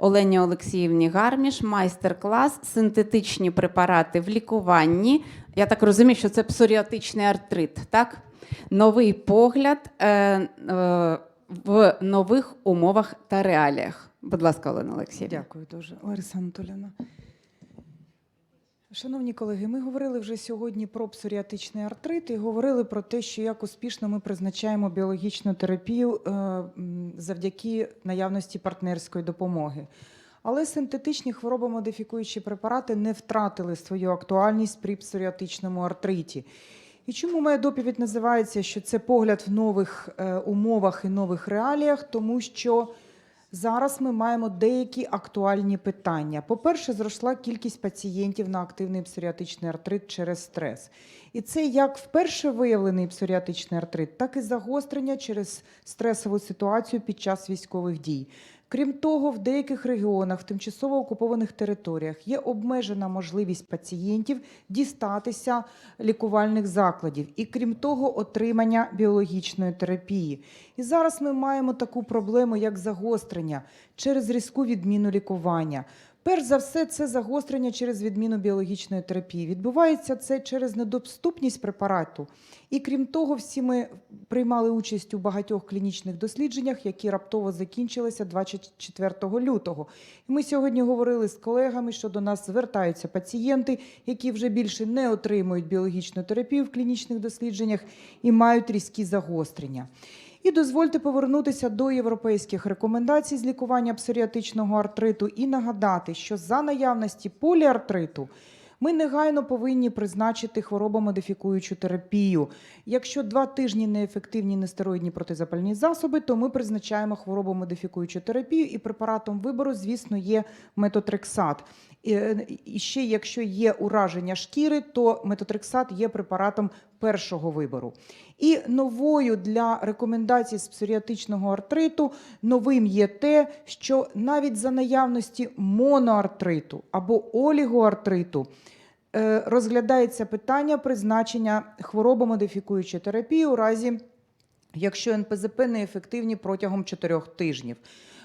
Олені Олексіївні Гарміш, майстер-клас синтетичні препарати в лікуванні. Я так розумію, що це псоріатичний артрит, так? Новий погляд е, е, в нових умовах та реаліях. Будь ласка, Олена Олексіївна. Дякую дуже, Лариса Анатоліївна. Шановні колеги, ми говорили вже сьогодні про псоріатичний артрит і говорили про те, що як успішно ми призначаємо біологічну терапію е, завдяки наявності партнерської допомоги. Але синтетичні хворобомодифікуючі препарати не втратили свою актуальність при псоріатичному артриті. І чому моя доповідь називається, що це погляд в нових е, умовах і нових реаліях, тому що Зараз ми маємо деякі актуальні питання. По-перше, зросла кількість пацієнтів на активний псоріатичний артрит через стрес. І це як вперше виявлений псоріатичний артрит, так і загострення через стресову ситуацію під час військових дій. Крім того, в деяких регіонах, в тимчасово окупованих територіях є обмежена можливість пацієнтів дістатися лікувальних закладів, і крім того, отримання біологічної терапії. І зараз ми маємо таку проблему, як загострення через різку відміну лікування. Перш за все, це загострення через відміну біологічної терапії. Відбувається це через недоступність препарату. І крім того, всі ми приймали участь у багатьох клінічних дослідженнях, які раптово закінчилися 24 лютого. І ми сьогодні говорили з колегами, що до нас звертаються пацієнти, які вже більше не отримують біологічну терапію в клінічних дослідженнях і мають різкі загострення. І дозвольте повернутися до європейських рекомендацій з лікування псоріатичного артриту і нагадати, що за наявності поліартриту ми негайно повинні призначити хворобомодифікуючу терапію. Якщо два тижні неефективні нестероїдні протизапальні засоби, то ми призначаємо хворобомодифікуючу терапію, і препаратом вибору, звісно, є метотрексат. І, е, ще якщо є ураження шкіри, то метотрексат є препаратом першого вибору. І новою для рекомендацій з псоріатичного артриту новим є те, що навіть за наявності моноартриту або олігоартриту е, розглядається питання призначення хворобомодифікуючої терапії у разі, якщо НПЗП неефективні протягом 4 тижнів.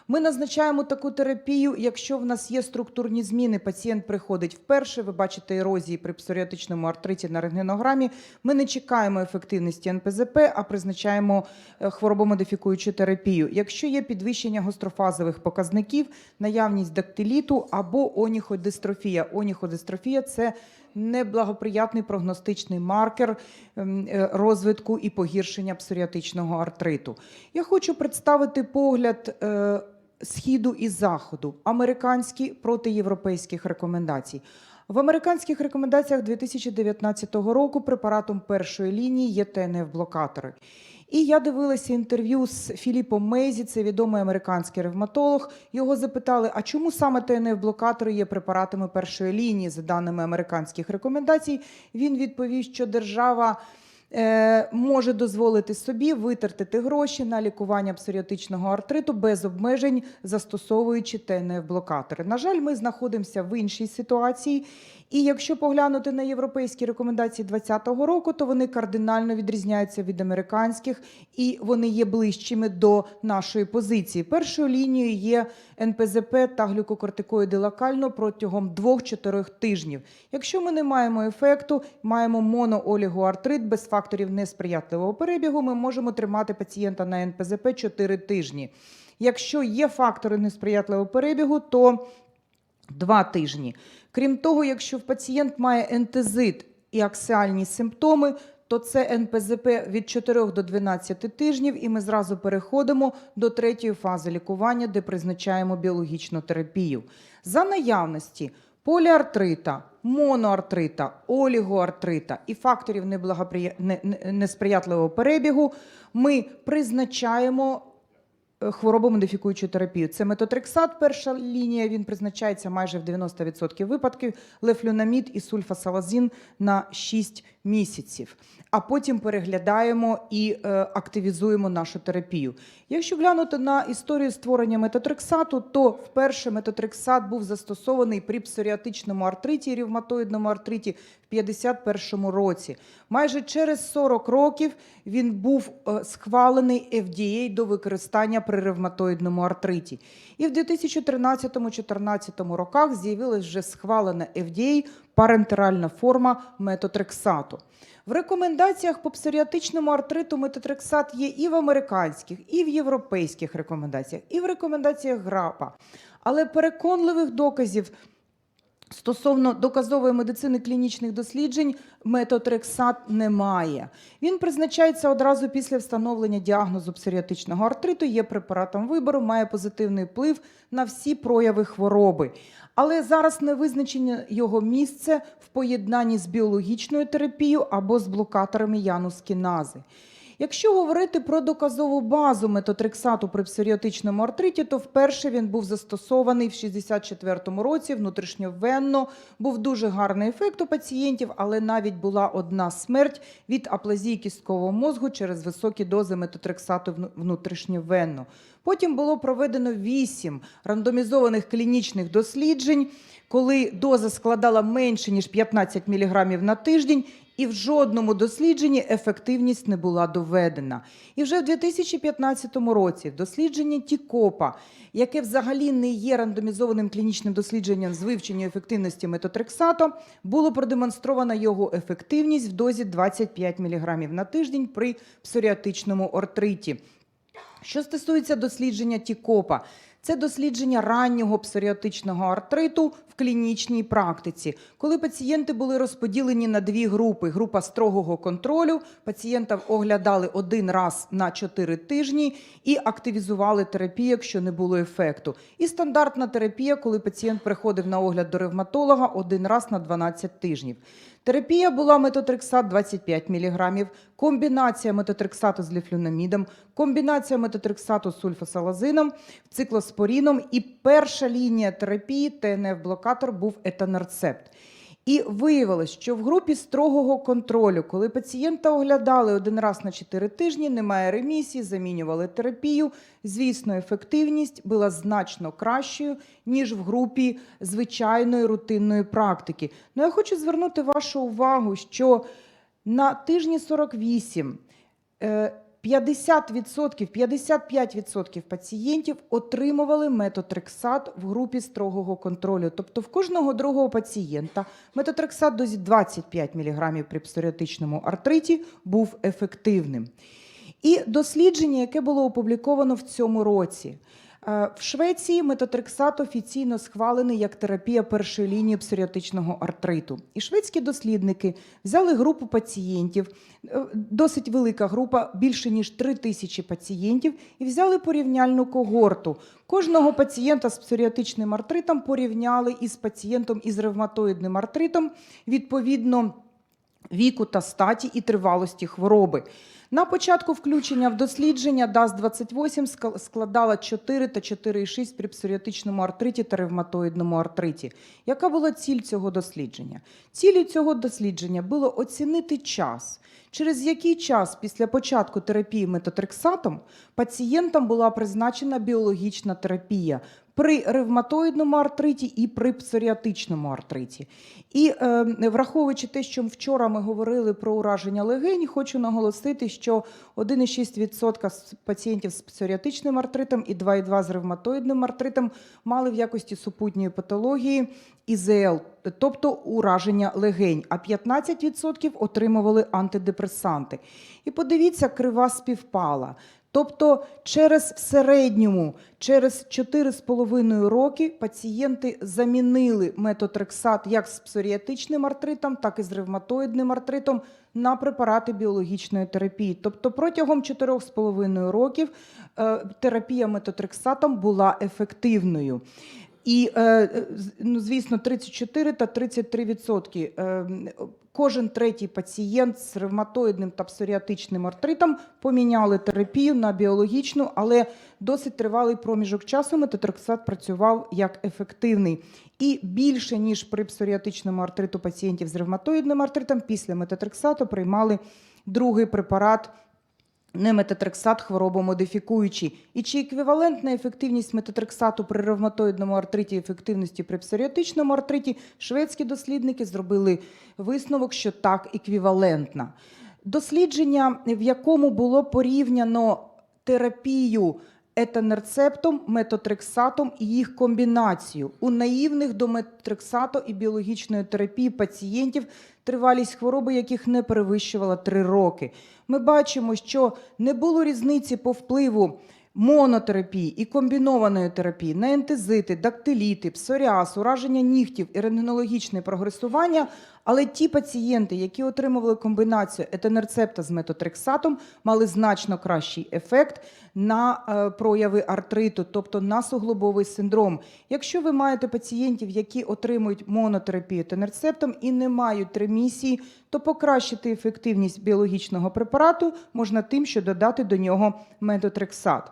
Ми назначаємо таку терапію, якщо в нас є структурні зміни. Пацієнт приходить вперше. Ви бачите ерозії при псоріатичному артриті на рентгенограмі. Ми не чекаємо ефективності НПЗП, а призначаємо е, хворобомодифікуючу терапію. Якщо є підвищення гострофазових показників, наявність дактиліту або оніходистрофія. Оніходистрофія це неблагоприятний прогностичний маркер ем, е, розвитку і погіршення псоріатичного артриту. Я хочу представити погляд. Східу і заходу, американські проти європейських рекомендацій. В американських рекомендаціях 2019 року препаратом першої лінії є ТНФ-блокатори. І я дивилася інтерв'ю з Філіпом Мейзі, це відомий американський ревматолог. Його запитали, а чому саме ТНФ-блокатори є препаратами першої лінії, за даними американських рекомендацій. Він відповів, що держава. Е, Може дозволити собі витратити гроші на лікування псоріатичного артриту без обмежень, застосовуючи ТНФ-блокатори. На жаль, ми знаходимося в іншій ситуації. І якщо поглянути на європейські рекомендації 2020 року, то вони кардинально відрізняються від американських і вони є ближчими до нашої позиції. Першою лінією є НПЗП та глюкокортикоїди локально протягом 2-4 тижнів. Якщо ми не маємо ефекту, маємо моноолігоартрит без факторів несприятливого перебігу, ми можемо тримати пацієнта на НПЗП 4 тижні. Якщо є фактори несприятливого перебігу, то Два тижні. Крім того, якщо пацієнт має ентезит і аксіальні симптоми, то це НПЗП від 4 до 12 тижнів, і ми зразу переходимо до третьої фази лікування, де призначаємо біологічну терапію. За наявності поліартрита, моноартрита, олігоартрита і факторів неблагоприя... не- не- несприятливого перебігу, ми призначаємо хворобомодифікуючу терапію. Це метотрексат, перша лінія, він призначається майже в 90% випадків, лефлюнамід і сульфасалазин на 6 місяців. А потім переглядаємо і е, активізуємо нашу терапію. Якщо глянути на історію створення метотрексату, то вперше метотрексат був застосований при псоріатичному артриті і ревматоїдному артриті в 51 році. Майже через 40 років він був е, схвалений FDA до використання при ревматоїдному артриті. І в 2013-2014 роках з'явилась вже схвалена FDA парентеральна форма метотрексату. В рекомендаціях по псоріатичному артриту метотрексат є і в американських, і в європейських рекомендаціях, і в рекомендаціях ГРАПа. Але переконливих доказів Стосовно доказової медицини клінічних досліджень, метотрексат немає. Він призначається одразу після встановлення діагнозу псоріатичного артриту, є препаратом вибору, має позитивний вплив на всі прояви хвороби. Але зараз не визначено його місце в поєднанні з біологічною терапією або з блокаторами янускінази. Якщо говорити про доказову базу метотрексату при псоріатичному артриті, то вперше він був застосований в 64-му році внутрішньовенно. Був дуже гарний ефект у пацієнтів, але навіть була одна смерть від аплазії кісткового мозку через високі дози метотрексату вну- внутрішньовенно. Потім було проведено вісім рандомізованих клінічних досліджень, коли доза складала менше ніж 15 мг на тиждень, і в жодному дослідженні ефективність не була доведена. І вже в 2015 році в дослідженні Тікопа, яке взагалі не є рандомізованим клінічним дослідженням з вивчення ефективності метотрексату, було продемонстровано його ефективність в дозі 25 мг на тиждень при псоріатичному артриті. Що стосується дослідження Тікопа, це дослідження раннього псоріатичного артриту в клінічній практиці, коли пацієнти були розподілені на дві групи: група строгого контролю. Пацієнта оглядали один раз на 4 тижні і активізували терапію, якщо не було ефекту. І стандартна терапія, коли пацієнт приходив на огляд до ревматолога один раз на 12 тижнів. Терапія була метотрексат 25 мг, комбінація метотрексату з ліфлюнамідом, комбінація метотрексату з сульфасалазином, циклоспоріном і перша лінія терапії ТНФ-блокатор був етанерцепт. І виявилось, що в групі строгого контролю, коли пацієнта оглядали один раз на 4 тижні, немає ремісії, замінювали терапію. Звісно, ефективність була значно кращою, ніж в групі звичайної рутинної практики. Ну, я хочу звернути вашу увагу, що на тижні 48 е, 50%, 55% пацієнтів отримували метотрексат в групі строгого контролю. Тобто в кожного другого пацієнта метотрексат дозі 25 мг при псоріатичному артриті був ефективним. І дослідження, яке було опубліковано в цьому році. Е, В Швеції метотрексат офіційно схвалений як терапія першої лінії псоріатичного артриту. І шведські дослідники взяли групу пацієнтів, е, досить велика група, більше ніж 3 тисячі пацієнтів, і взяли порівняльну когорту. Кожного пацієнта з псоріатичним артритом порівняли із пацієнтом із ревматоїдним артритом відповідно віку та статі і тривалості хвороби. На початку включення в дослідження ДАС-28 ска- складала 4 та 4,6 при псоріатичному артриті та ревматоїдному артриті. Яка була ціль цього дослідження? Ціллю цього дослідження було оцінити час, через який час після початку терапії метотрексатом пацієнтам була призначена біологічна терапія при ревматоїдному артриті і при псоріатичному артриті. І е, враховуючи те, що вчора ми говорили про ураження легень, хочу наголосити, що 1,6% з пацієнтів з псоріатичним артритом і 2,2% з ревматоїдним артритом мали в якості супутньої патології ІЗЛ, тобто ураження легень, а 15% отримували антидепресанти. І подивіться, крива співпала. Тобто, через в середньому, через 4,5 роки пацієнти замінили метотрексат як з псоріатичним артритом, так і з ревматоїдним артритом на препарати біологічної терапії. Тобто протягом 4,5 років е, терапія метотрексатом була ефективною. І, е, ну, звісно, 34 та 33 відсотки. Е, Кожен третій пацієнт з ревматоїдним та псоріатичним артритом поміняли терапію на біологічну, але досить тривалий проміжок часу метотрексат працював як ефективний. І більше, ніж при псоріатичному артриту пацієнтів з ревматоїдним артритом, після метотрексату приймали другий препарат не метотрексат хворобомодифікуючий. І чи еквівалентна ефективність метотрексату при ревматоїдному артриті ефективності при псоріатичному артриті, шведські дослідники зробили висновок, що так, еквівалентна. Дослідження, в якому було порівняно терапію етанерцептом, метотрексатом і їх комбінацію. У наївних до метотрексату і біологічної терапії пацієнтів тривалість хвороби, яких не перевищувала 3 роки. Ми бачимо, що не було різниці по впливу монотерапії і комбінованої терапії на ентезити, дактиліти, псоріаз, ураження нігтів і рентгенологічне прогресування. Але ті пацієнти, які отримували комбінацію етенерцепта з метотрексатом, мали значно кращий ефект на е, прояви артриту, тобто на суглобовий синдром. Якщо ви маєте пацієнтів, які отримують монотерапію етенерцептом і не мають ремісії, то покращити ефективність біологічного препарату можна тим, що додати до нього метотрексат.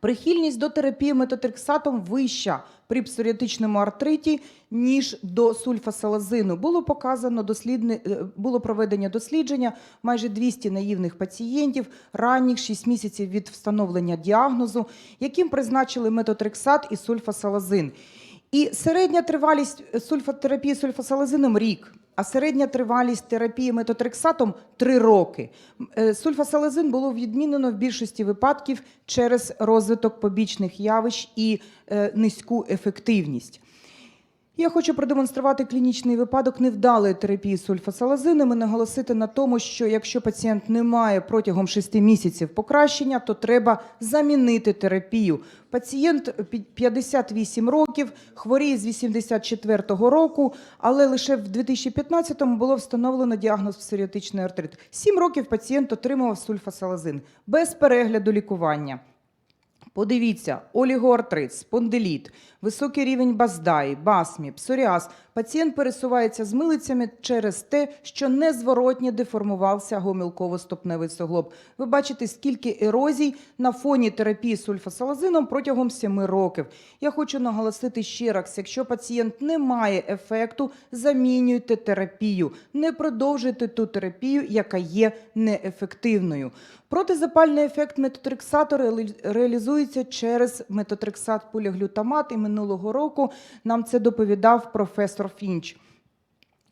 Прихильність до терапії метотрексатом вища при псоріатичному артриті, ніж до сульфасалазину. Було показано дослідне, е, було проведення дослідження майже 200 наївних пацієнтів, ранніх 6 місяців від встановлення діагнозу, яким призначили метотрексат і сульфасалазин. І середня тривалість сульфатерапії сульфасалазином рік, а середня тривалість терапії метотрексатом 3 роки. Е, Сульфасалазин було відмінено в більшості випадків через розвиток побічних явищ і е, низьку ефективність. Я хочу продемонструвати клінічний випадок невдалої терапії сульфасалазином і наголосити на тому, що якщо пацієнт не має протягом 6 місяців покращення, то треба замінити терапію. Пацієнт пі- 58 років, хворіє з 84-го року, але лише в 2015-му було встановлено діагноз псоріатичний артрит. 7 років пацієнт отримував сульфасалазин без перегляду лікування. Подивіться, олігоартрит, спондиліт, високий рівень баздаї, басмі, псоріаз. Пацієнт пересувається з милицями через те, що незворотні деформувався гомілково-ступневий суглоб. Ви бачите, скільки ерозій на фоні терапії сульфасалазином протягом 7 років. Я хочу наголосити ще раз: якщо пацієнт не має ефекту, замінюйте терапію, не продовжуйте ту терапію, яка є неефективною. Протизапальний ефект метотрексату реалі- реалізується через метотрексат поліглютамат, і минулого року нам це доповідав професор Фінч.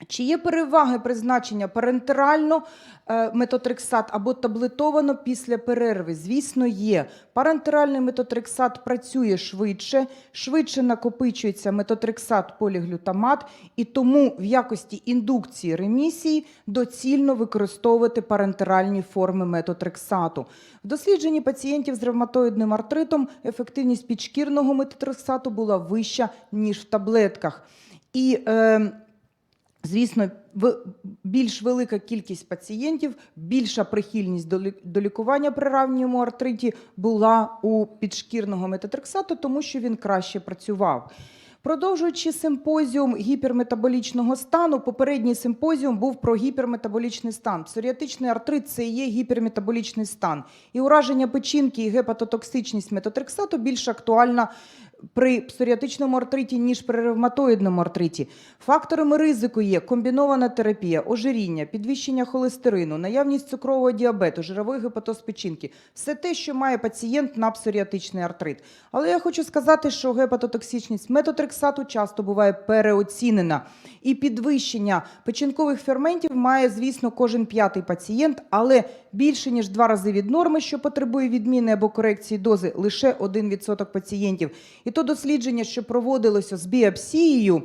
Чи є переваги призначення парентерально е, метотрексат або таблетовано після перерви? Звісно, є. Парентеральний метотрексат працює швидше, швидше накопичується метотрексат поліглютамат, і тому в якості індукції ремісії доцільно використовувати парентеральні форми метотрексату. В дослідженні пацієнтів з ревматоїдним артритом ефективність підшкірного метотрексату була вища, ніж в таблетках. І е, Звісно, більш велика кількість пацієнтів, більша прихильність до, лі- до лікування при ранньому артриті була у підшкірного метотрексату, тому що він краще працював. Продовжуючи симпозіум гіперметаболічного стану, попередній симпозіум був про гіперметаболічний стан. Псоріатичний артрит це і є гіперметаболічний стан. І ураження печінки і гепатотоксичність метотрексату більш актуальна при псоріатичному артриті, ніж при ревматоїдному артриті. Факторами ризику є комбінована терапія, ожиріння, підвищення холестерину, наявність цукрового діабету, жировий гепатоз печінки. Все те, що має пацієнт на псоріатичний артрит. Але я хочу сказати, що гепатотоксичність метотрексату часто буває переоцінена. І підвищення печінкових ферментів має, звісно, кожен п'ятий пацієнт, але більше ніж два рази від норми, що потребує відміни або корекції дози, лише 1% пацієнтів. І то дослідження, що проводилося з біопсією,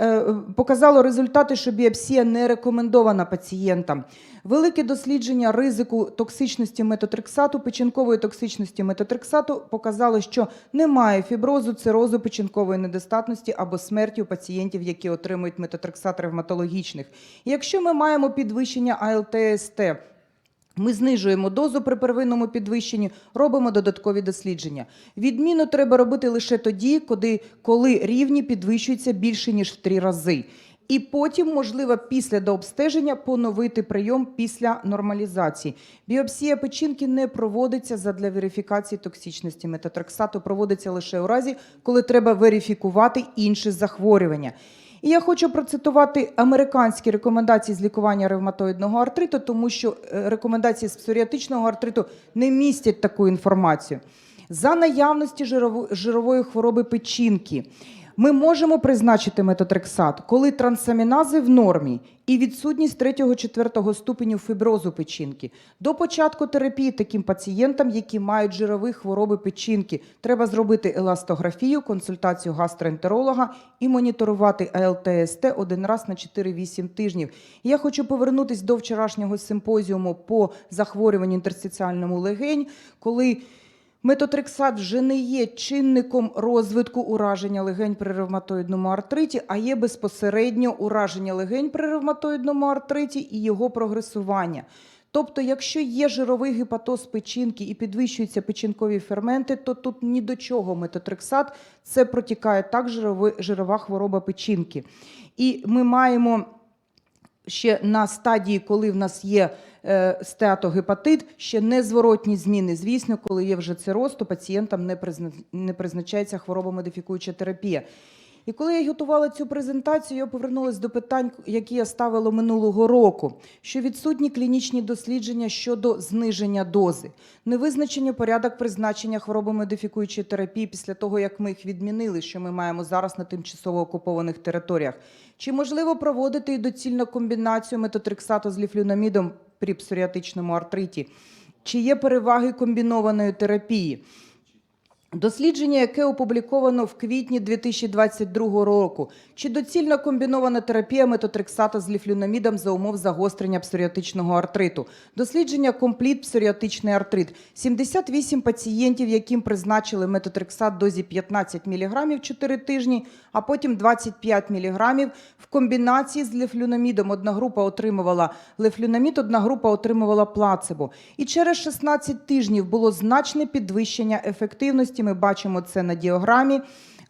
е, показало результати, що біопсія не рекомендована пацієнтам. Велике дослідження ризику токсичності метотрексату, печінкової токсичності метотрексату показало, що немає фіброзу, цирозу, печінкової недостатності або смерті у пацієнтів, які отримують метотрексат ревматологічних. Якщо ми маємо підвищення АЛТ-СТ, ми знижуємо дозу при первинному підвищенні, робимо додаткові дослідження. Відміну треба робити лише тоді, коли, коли рівні підвищуються більше ніж в три рази. І потім, можливо, після дообстеження поновити прийом після нормалізації. Біопсія печінки не проводиться задля верифікації токсичності метотрексату, проводиться лише у разі, коли треба верифікувати інші захворювання. І я хочу процитувати американські рекомендації з лікування ревматоїдного артриту, тому що е, рекомендації з псоріатичного артриту не містять таку інформацію. За наявності жирово- жирової хвороби печінки. Ми можемо призначити метотрексат, коли трансамінази в нормі і відсутність 3-4 ступеню фіброзу печінки. До початку терапії таким пацієнтам, які мають жирові хвороби печінки, треба зробити еластографію, консультацію гастроентеролога і моніторувати АЛТСТ один раз на 4-8 тижнів. Я хочу повернутися до вчорашнього симпозіуму по захворюванню інтерстиціальному легень, коли Метотрексат вже не є чинником розвитку ураження легень при ревматоїдному артриті, а є безпосередньо ураження легень при ревматоїдному артриті і його прогресування. Тобто, якщо є жировий гепатоз печінки і підвищуються печінкові ферменти, то тут ні до чого метотрексат це протікає так жирова хвороба печінки. І ми маємо ще на стадії, коли в нас є е, стеатогепатит, ще незворотні зміни. Звісно, коли є вже цироз, то пацієнтам не, призначається хвороба модифікуюча терапія. І коли я готувала цю презентацію, я повернулася до питань, які я ставила минулого року, що відсутні клінічні дослідження щодо зниження дози, невизначення порядок призначення хворобомодифікуючої терапії після того, як ми їх відмінили, що ми маємо зараз на тимчасово окупованих територіях. Чи можливо проводити і доцільну комбінацію метотрексату з ліфлюнамідом при псоріатичному артриті? Чи є переваги комбінованої терапії? Дослідження, яке опубліковано в квітні 2022 року, чи доцільна комбінована терапія метотрексата з ліфлюнамідом за умов загострення псоріатичного артриту. Дослідження компліт псоріатичний артрит. 78 пацієнтів, яким призначили метотрексат дозі 15 мг 4 тижні, а потім 25 мг в комбінації з лефлюнамідом. Одна група отримувала лефлюнамід, одна група отримувала плацебо. І через 16 тижнів було значне підвищення ефективності. Ми бачимо це на діаграмі.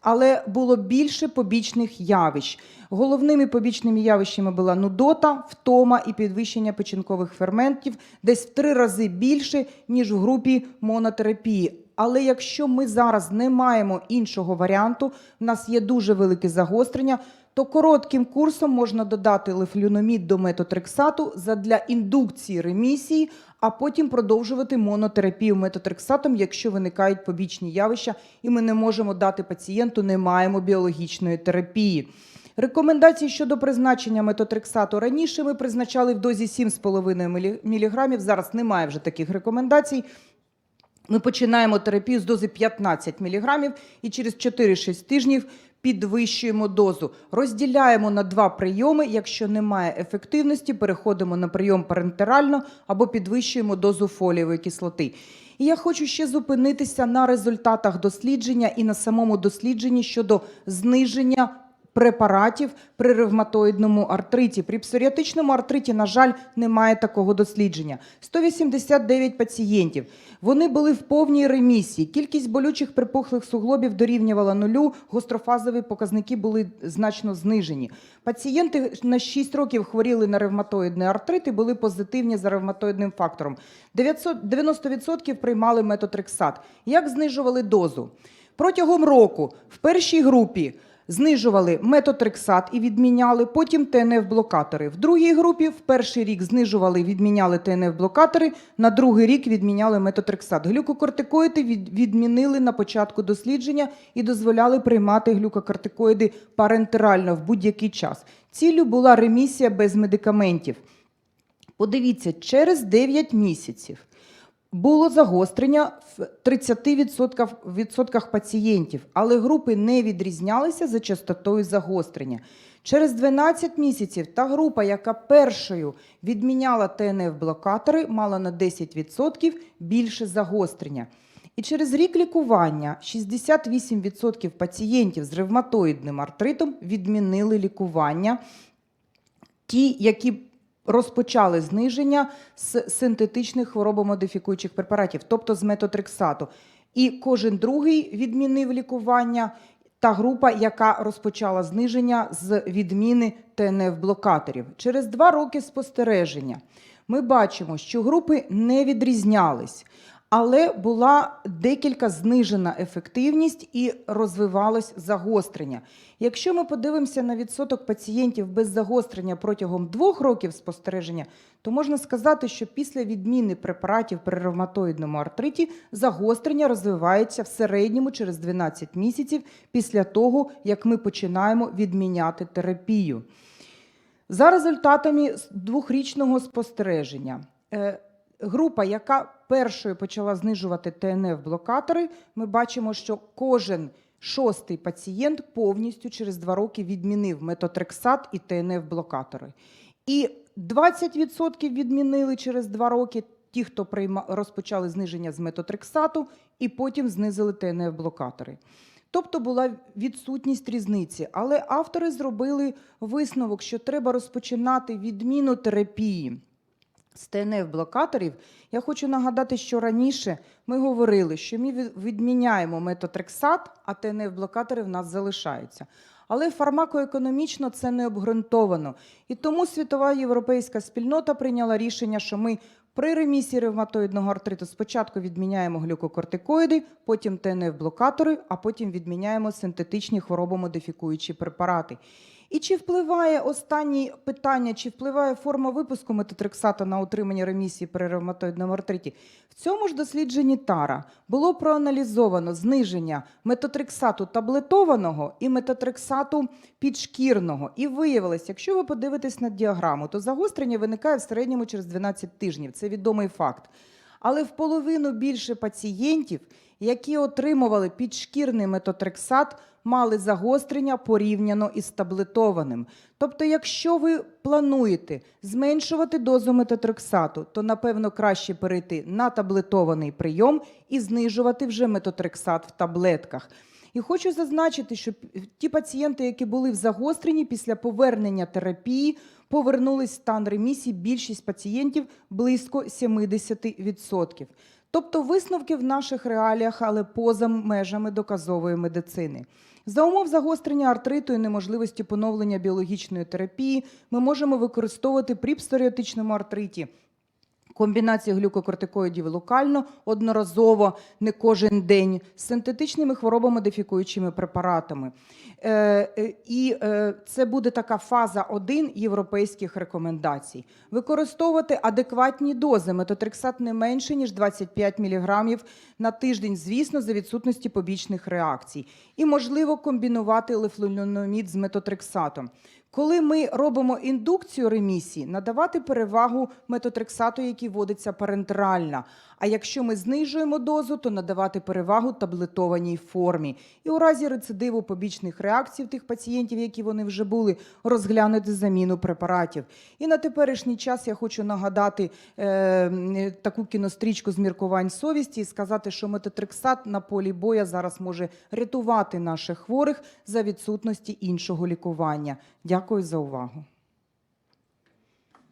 Але було більше побічних явищ. Головними побічними явищами була нудота, втома і підвищення печінкових ферментів десь в три рази більше, ніж в групі монотерапії. Але якщо ми зараз не маємо іншого варіанту, в нас є дуже велике загострення, то коротким курсом можна додати лефлюномід до метотрексату задля індукції ремісії, а потім продовжувати монотерапію метотрексатом, якщо виникають побічні явища, і ми не можемо дати пацієнту, не маємо біологічної терапії. Рекомендації щодо призначення метотрексату раніше ми призначали в дозі 7,5 мг, зараз немає вже таких рекомендацій. Ми починаємо терапію з дози 15 мг і через 4-6 тижнів підвищуємо дозу. Розділяємо на два прийоми. Якщо немає ефективності, переходимо на прийом парентерально або підвищуємо дозу фолієвої кислоти. І я хочу ще зупинитися на результатах дослідження і на самому дослідженні щодо зниження препаратів при ревматоїдному артриті. При псоріатичному артриті, на жаль, немає такого дослідження. 189 пацієнтів. Вони були в повній ремісії. Кількість болючих припухлих суглобів дорівнювала нулю. Гострофазові показники були значно знижені. Пацієнти на 6 років хворіли на ревматоїдний артрит і були позитивні за ревматоїдним фактором. 900 90% приймали метотрексат. Як знижували дозу? Протягом року в першій групі знижували метотрексат і відміняли, потім ТНФ-блокатори. В другій групі в перший рік знижували відміняли ТНФ-блокатори, на другий рік відміняли метотрексат. Глюкокортикоїди відмінили на початку дослідження і дозволяли приймати глюкокортикоїди парентерально в будь-який час. Ціллю була ремісія без медикаментів. Подивіться, через 9 місяців було загострення в 30% відсотках пацієнтів, але групи не відрізнялися за частотою загострення. Через 12 місяців та група, яка першою відміняла ТНФ-блокатори, мала на 10% більше загострення. І через рік лікування 68% пацієнтів з ревматоїдним артритом відмінили лікування ті, які розпочали зниження з синтетичних хворобомодифікуючих препаратів, тобто з метотрексату. І кожен другий відмінив лікування. Та група, яка розпочала зниження з відміни ТНФ-блокаторів. Через два роки спостереження ми бачимо, що групи не відрізнялись. Але була декілька знижена ефективність і розвивалось загострення. Якщо ми подивимося на відсоток пацієнтів без загострення протягом двох років спостереження, то можна сказати, що після відміни препаратів при ревматоїдному артриті загострення розвивається в середньому через 12 місяців після того, як ми починаємо відміняти терапію. За результатами двохрічного спостереження, е, група, яка першою почала знижувати ТНФ-блокатори, ми бачимо, що кожен шостий пацієнт повністю через два роки відмінив метотрексат і ТНФ-блокатори. І 20% відмінили через два роки ті, хто прийма, розпочали зниження з метотрексату, і потім знизили ТНФ-блокатори. Тобто була відсутність різниці. Але автори зробили висновок, що треба розпочинати відміну терапії з ТНФ-блокаторів. Я хочу нагадати, що раніше ми говорили, що ми відміняємо метотрексат, а ТНФ-блокатори в нас залишаються. Але фармакоекономічно це не обґрунтовано. І тому світова європейська спільнота прийняла рішення, що ми при ремісії ревматоїдного артриту спочатку відміняємо глюкокортикоїди, потім ТНФ-блокатори, а потім відміняємо синтетичні хворобомодифікуючі препарати. І чи впливає останнє питання, чи впливає форма випуску метотрексату на утримання ремісії при ревматоїдному артриті? В цьому ж дослідженні Тара було проаналізовано зниження метотрексату таблетованого і метотрексату підшкірного. І виявилось, якщо ви подивитесь на діаграму, то загострення виникає в середньому через 12 тижнів. Це відомий факт. Але в половину більше пацієнтів, які отримували підшкірний метотрексат, мали загострення порівняно із таблетованим. Тобто, якщо ви плануєте зменшувати дозу метотрексату, то напевно краще перейти на таблетований прийом і знижувати вже метотрексат в таблетках. І хочу зазначити, що ті пацієнти, які були в загостренні після повернення терапії, повернулись в стан ремісії. Більшість пацієнтів близько 70%. Тобто висновки в наших реаліях, але поза межами доказової медицини. За умов загострення артриту і неможливості поновлення біологічної терапії ми можемо використовувати при псоріатичному артриті комбінацію глюкокортикоїдів локально, одноразово, не кожен день, з синтетичними хворобомодифікуючими препаратами. Е, е, і е, це буде така фаза 1 європейських рекомендацій. Використовувати адекватні дози. Метотрексат не менше, ніж 25 мг на тиждень, звісно, за відсутності побічних реакцій. І, можливо, комбінувати лефлуномід з метотрексатом. Коли ми робимо індукцію ремісії, надавати перевагу метотрексату, який вводиться парентерально. А якщо ми знижуємо дозу, то надавати перевагу таблетованій формі. І у разі рецидиву побічних реакцій тих пацієнтів, які вони вже були, розглянути заміну препаратів. І на теперішній час я хочу нагадати е, таку кінострічку з міркувань совісті і сказати, що метотрексат на полі боя зараз може рятувати наших хворих за відсутності іншого лікування. Дякую за увагу.